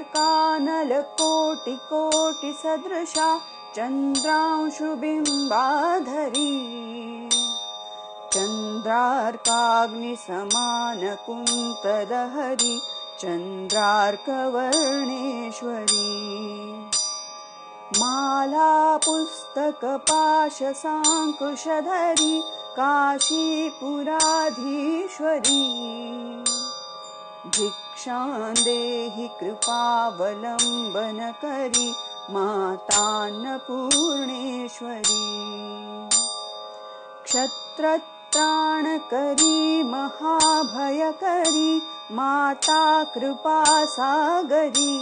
पुलकानलकोटिकोटिसदृशा चन्द्रांशुबिम्बाधरी। चन्द्रार्काग्निसमानकुन्तदहरि चन्द्रार्कवर्णेश्वरी। मालापुस्तकपाशसाङ्कुशधरी काशीपुराधीश्वरी भिक्षान्देहि कृपावलम्बनकरी मातान्नपूर्णेश्वरी। क्षत्रत्राणकरी महाभयकरी माता कृपासागरी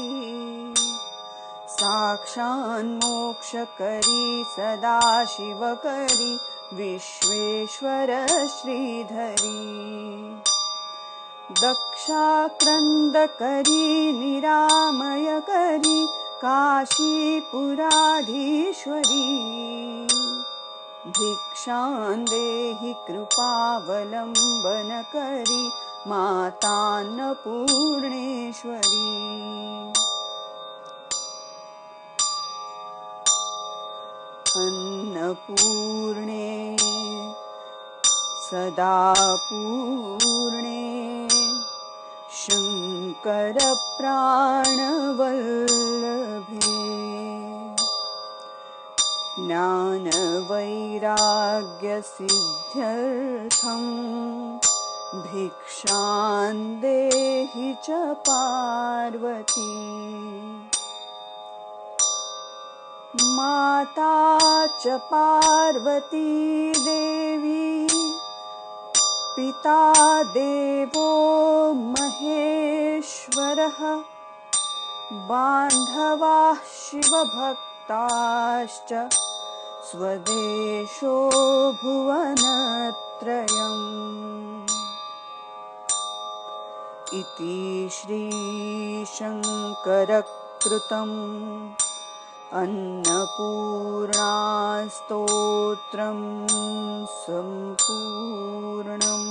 साक्षान्मोक्षकरी सदाशिवकरी विश्वेश्वर श्रीधरी दक्षाक्रन्दकरी निरामयकरी काशीपुराधीश्वरी। भिक्षान्देहि कृपावलम्बनकरी मातान्नपूर्णेश्वरी। अन्नपूर्णे सदा पूर्णे शङ्करप्राणवल्लभे ज्ञानवैराग्यसिद्ध्यर्थम् भिक्षान्देहि च पार्वती। माता च पार्वती देवी पिता देवो महेश्वरः बान्धवाः शिवभक्ताश्च स्वदेशो भुवनत्रयम्। इति श्रीशङ्करकृतम् अन्नपूर्णास्तोत्रं सम्पूर्णम्